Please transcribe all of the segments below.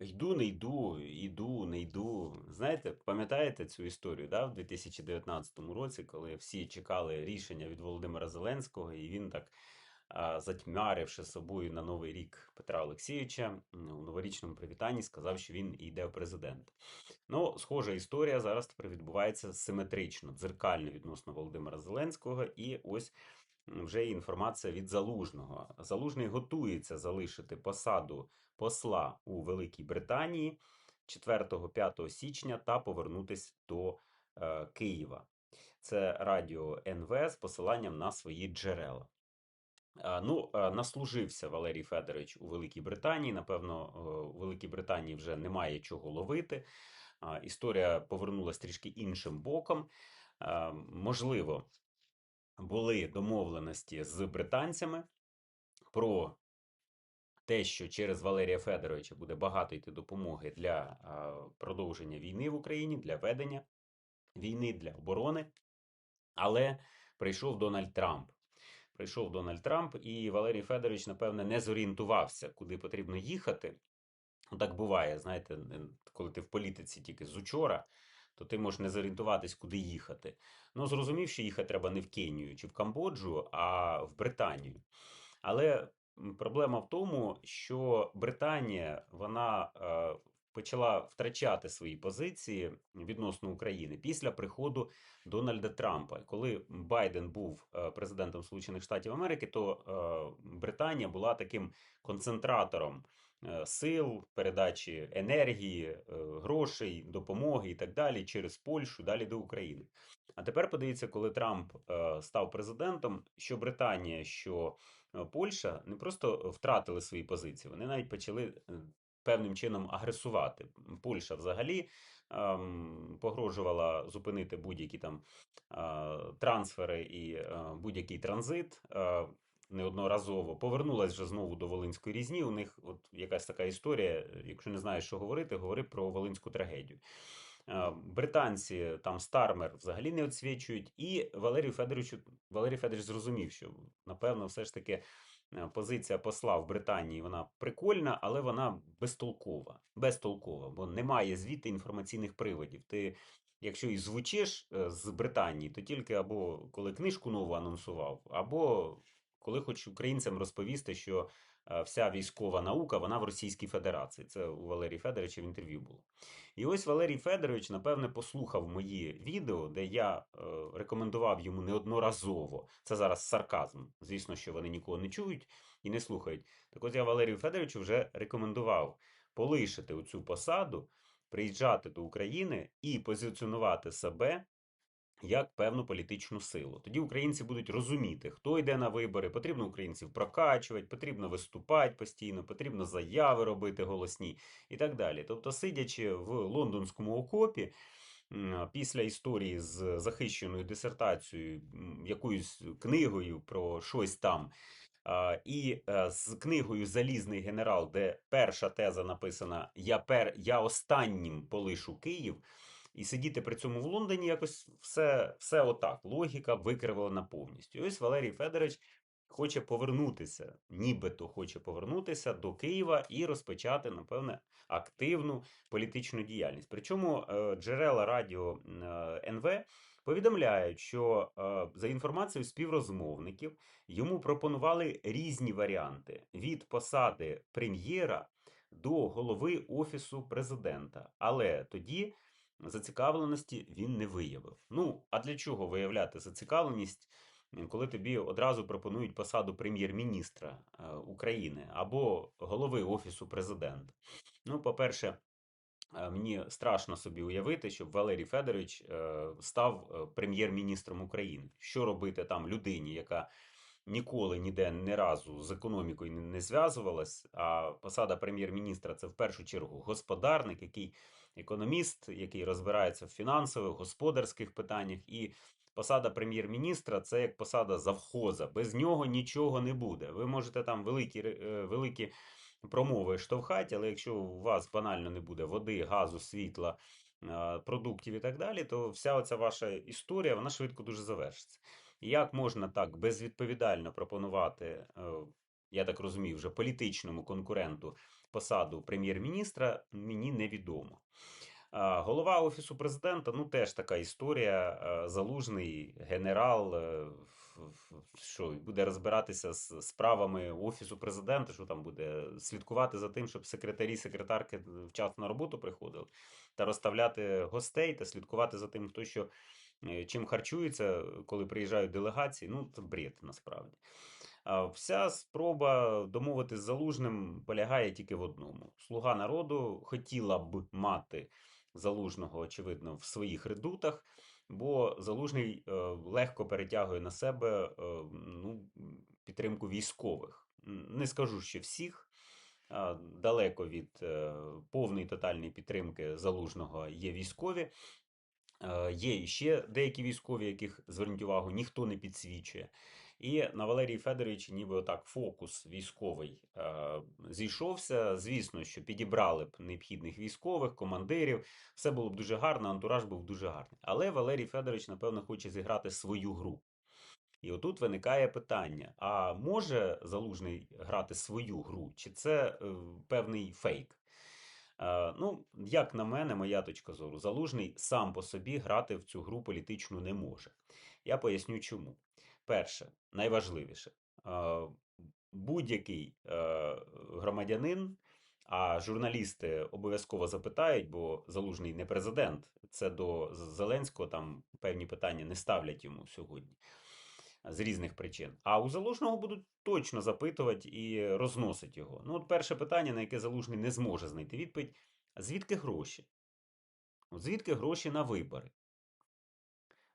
Йду, не йду, іду, не йду. Знаєте, пам'ятаєте цю історію, да, в 2019 році, коли всі чекали рішення від Володимира Зеленського, і він так, затьмяривши собою на Новий рік Петра Олексійовича, у новорічному привітанні сказав, що він йде в президент. Ну, схожа історія зараз тепер відбувається симетрично, дзеркально відносно Володимира Зеленського, і ось вже є інформація від Залужного. Залужний готується залишити посаду посла у Великій Британії 4-5 січня та повернутись до е, Києва. Це радіо НВ з посиланням на свої джерела. Е, Ну, е, наслужився Валерій Федорович у Великій Британії. Напевно, е, у Великій Британії вже немає чого ловити. Історія повернулася трішки іншим боком. Можливо, були домовленості з британцями про те, що через Валерія Федоровича буде багато йти допомоги для продовження війни в Україні, для ведення війни, для оборони. Але прийшов Дональд Трамп. Прийшов Дональд Трамп, і Валерій Федорович, напевне, не зорієнтувався, куди потрібно їхати. Так буває, знаєте, коли ти в політиці тільки з учора, то ти можеш не зорієнтуватись, куди їхати. Ну, зрозумів, що їхати треба не в Кенію чи в Камбоджу, а в Британію. Але проблема в тому, що Британія вона е, почала втрачати свої позиції відносно України після приходу Дональда Трампа. Коли Байден був е, президентом Сполучених Штатів Америки, то е, Британія була таким концентратором сил, передачі енергії, е, грошей, допомоги і так далі через Польщу далі до України. А тепер подивіться, коли Трамп е, став президентом, що Британія, що е, Польща не просто втратили свої позиції, вони навіть почали е, певним чином агресувати. Польща взагалі ем, погрожувала зупинити будь-які там е, трансфери і е, будь-який транзит. е, Неодноразово повернулась вже знову до Волинської різні. У них от якась така історія. Якщо не знаєш, що говорити, говори про Волинську трагедію. Е, Британці там Стармер взагалі не відсвічують, і Валерій Федорович, Валерій Федорович зрозумів, що напевно все ж таки е, позиція посла в Британії вона прикольна, але вона безтолкова. Безтолкова, бо немає звідти інформаційних приводів. Ти, якщо і звучиш е, з Британії, то тільки або коли книжку нову анонсував, або коли хоч українцям розповісти, що е, вся військова наука вона в Російській Федерації. Це у Валерія Федоровича в інтерв'ю було. І ось Валерій Федорович, напевне, послухав мої відео, де я е, рекомендував йому неодноразово. Це зараз сарказм. Звісно, що вони нікого не чують і не слухають. Так от я Валерію Федоровичу вже рекомендував полишити оцю посаду, приїжджати до України і позиціонувати себе як певну політичну силу. Тоді українці будуть розуміти, хто йде на вибори. Потрібно українців прокачувати, потрібно виступати постійно, потрібно заяви робити голосні і так далі. Тобто, сидячи в лондонському окопі. Після історії з захищеною дисертацією, якоюсь книгою про щось там, і е, з книгою Залізний генерал, де перша теза написана Я пер я останнім полишу Київ. І сидіти при цьому в Лондоні якось все, все отак. Логіка викривлена повністю. І ось Валерій Федорович хоче повернутися, нібито хоче повернутися до Києва і розпочати, напевне, активну політичну діяльність. Причому е, джерела радіо е, НВ повідомляють, що е, за інформацією співрозмовників йому пропонували різні варіанти від посади прем'єра до голови офісу президента. Але тоді зацікавленості він не виявив. Ну, а для чого виявляти зацікавленість, коли тобі одразу пропонують посаду прем'єр-міністра е, України або голови офісу президента? Ну, по-перше, е, мені страшно собі уявити, щоб Валерій Федорович е, став прем'єр-міністром України. Що робити там людині, яка ніколи ніде не разу з економікою не зв'язувалась, а посада прем'єр-міністра це в першу чергу господарник, який економіст, який розбирається в фінансових, господарських питаннях. І посада прем'єр-міністра це як посада завхоза. Без нього нічого не буде. Ви можете там великі, е, великі промови штовхати, але якщо у вас банально не буде води, газу, світла, е, продуктів і так далі, то вся оця ваша історія вона швидко дуже завершиться. Як можна так безвідповідально пропонувати, е, я так розумію, вже політичному конкуренту посаду прем'єр-міністра, мені невідомо. Голова Офісу президента, ну теж така історія. Залужний генерал, е, що буде розбиратися з справами Офісу президента, що там буде слідкувати за тим, щоб секретарі, секретарки вчасно на роботу приходили, та розставляти гостей, та слідкувати за тим, хто що е, чим харчується, коли приїжджають делегації. Ну, це бред насправді. Вся спроба домовитись з Залужним полягає тільки в одному: Слуга народу хотіла б мати Залужного, очевидно, в своїх редутах, бо Залужний е, легко перетягує на себе е, ну, підтримку військових. Не скажу, що всіх. Далеко від е, повної тотальної підтримки Залужного є військові. Е, Є ще деякі військові, яких, зверніть увагу, ніхто не підсвічує. І на Валерії Федоровичі ніби отак фокус військовий е, зійшовся. Звісно, що підібрали б необхідних військових, командирів, все було б дуже гарно, антураж був дуже гарний. Але Валерій Федорович, напевно, хоче зіграти свою гру. І отут виникає питання: а може Залужний грати свою гру, чи це е, певний фейк? Е, ну, як на мене, моя точка зору, Залужний сам по собі грати в цю гру політичну не може. Я поясню чому. Перше, найважливіше, е, будь-який е, громадянин, а журналісти обов'язково запитають, бо Залужний не президент, це до Зеленського там певні питання не ставлять йому сьогодні з різних причин. А у Залужного будуть точно запитувати і розносить його. Ну, от перше питання, на яке Залужний не зможе знайти відповідь: звідки гроші? Звідки гроші на вибори?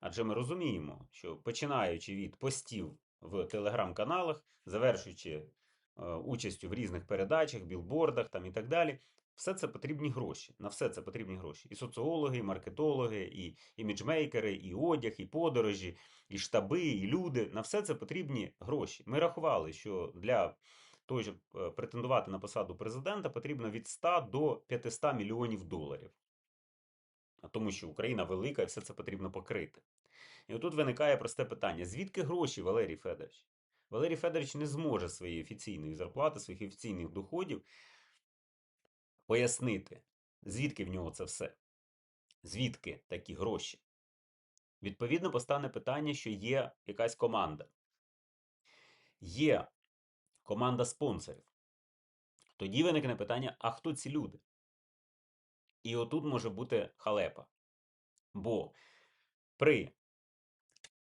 Адже ми розуміємо, що починаючи від постів в телеграм-каналах, завершуючи участю в різних передачах, білбордах там і так далі, все це потрібні гроші. На все це потрібні гроші. І соціологи, і маркетологи, і іміджмейкери, і одяг, і подорожі, і штаби, і люди. На все це потрібні гроші. Ми рахували, що для того, щоб е, претендувати на посаду президента, потрібно від 100 до 500 мільйонів доларів. Тому що Україна велика і все це потрібно покрити. І отут виникає просте питання: звідки гроші Валерій Федорович? Валерій Федорович не зможе своєї офіційної зарплати, своїх офіційних доходів пояснити, звідки в нього це все, звідки такі гроші. Відповідно, постане питання, що є якась команда. Є команда спонсорів. Тоді виникне питання: а хто ці люди? І отут може бути халепа. Бо при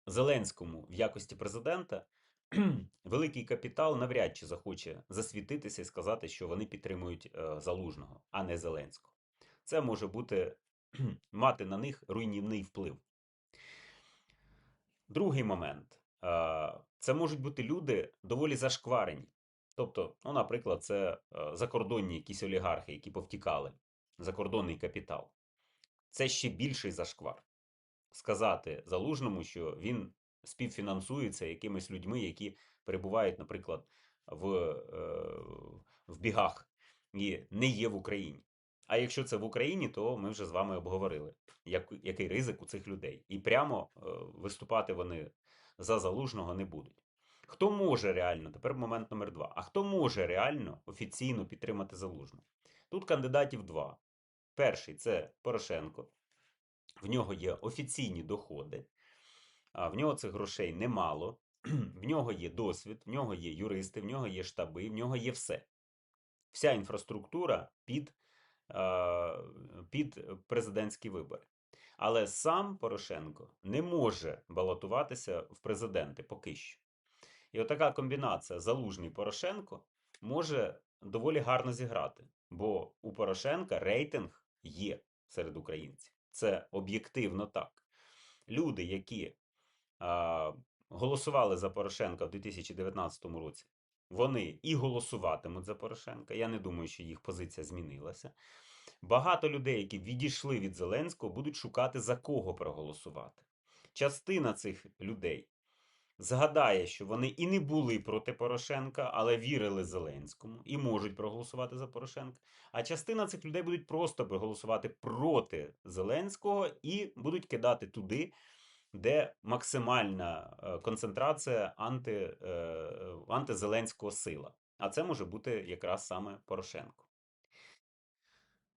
Зеленському в якості президента великий капітал навряд чи захоче засвітитися і сказати, що вони підтримують е, Залужного, а не Зеленського. Це може бути мати на них руйнівний вплив. Другий момент. Е, Це можуть бути люди доволі зашкварені. Тобто, ну, наприклад, це е, закордонні якісь олігархи, які повтікали, закордонний капітал. Це ще більший зашквар. Сказати залужному, що він співфінансується якимись людьми, які перебувають, наприклад, в, е, в бігах і не є в Україні. А якщо це в Україні, то ми вже з вами обговорили, як, який ризик у цих людей. І прямо е, виступати вони за залужного не будуть. Хто може реально, тепер момент номер два. А хто може реально офіційно підтримати залужного? Тут кандидатів два. Перший це Порошенко. В нього є офіційні доходи, в нього цих грошей немало, в нього є досвід, в нього є юристи, в нього є штаби, в нього є все. Вся інфраструктура під, під президентські вибори. Але сам Порошенко не може балотуватися в президенти поки що. І отака комбінація Залужний Порошенко може доволі гарно зіграти, бо у Порошенка рейтинг є серед українців. Це об'єктивно так. Люди, які голосували за Порошенка в 2019 році, вони і голосуватимуть за Порошенка. Я не думаю, що їх позиція змінилася. Багато людей, які відійшли від Зеленського, будуть шукати за кого проголосувати. Частина цих людей згадає, що вони і не були проти Порошенка, але вірили Зеленському і можуть проголосувати за Порошенка. А частина цих людей будуть просто проголосувати проти Зеленського і будуть кидати туди, де максимальна е, концентрація анти, е, антизеленського сила. А це може бути якраз саме Порошенко.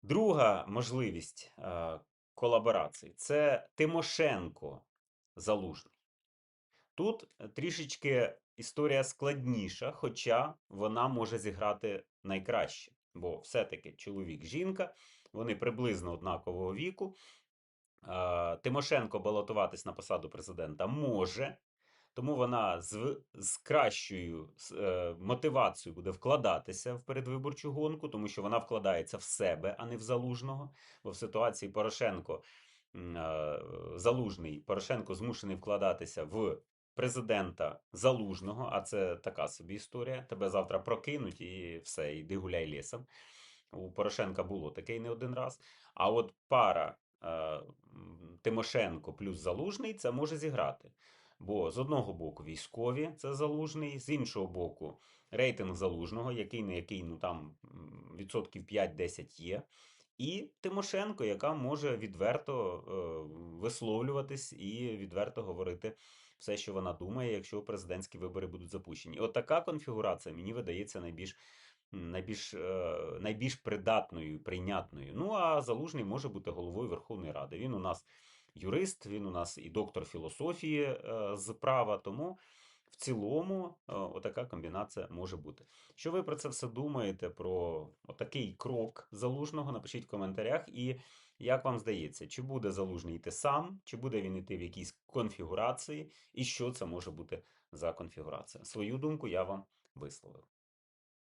Друга можливість е, колаборації це Тимошенко Залужний. Тут трішечки історія складніша, хоча вона може зіграти найкраще. Бо все-таки чоловік, жінка, вони приблизно однакового віку. Е, Тимошенко балотуватись на посаду президента може, тому вона з, з кращою е, мотивацією буде вкладатися в передвиборчу гонку, тому що вона вкладається в себе, а не в залужного. Бо в ситуації Порошенко е, залужний Порошенко змушений вкладатися в президента залужного, а це така собі історія. Тебе завтра прокинуть і все, йди гуляй лісом. У Порошенка було таке і не один раз. А от пара Тимошенко плюс Залужний це може зіграти. Бо з одного боку військові це залужний, з іншого боку, рейтинг залужного, який не який, ну там відсотків 5-10 є. І Тимошенко, яка може відверто е, висловлюватись і відверто говорити все, що вона думає, якщо президентські вибори будуть запущені. От така конфігурація мені видається найбільш, найбільш, е, найбільш придатною, прийнятною. Ну а Залужний може бути головою Верховної Ради. Він у нас юрист, він у нас і доктор філософії е, з права, тому. В цілому, е, отака комбінація може бути. Що ви про це все думаєте? Про отакий крок залужного? Напишіть в коментарях. І як вам здається, чи буде залужний йти сам, чи буде він йти в якійсь конфігурації, і що це може бути за конфігурація? Свою думку я вам висловив.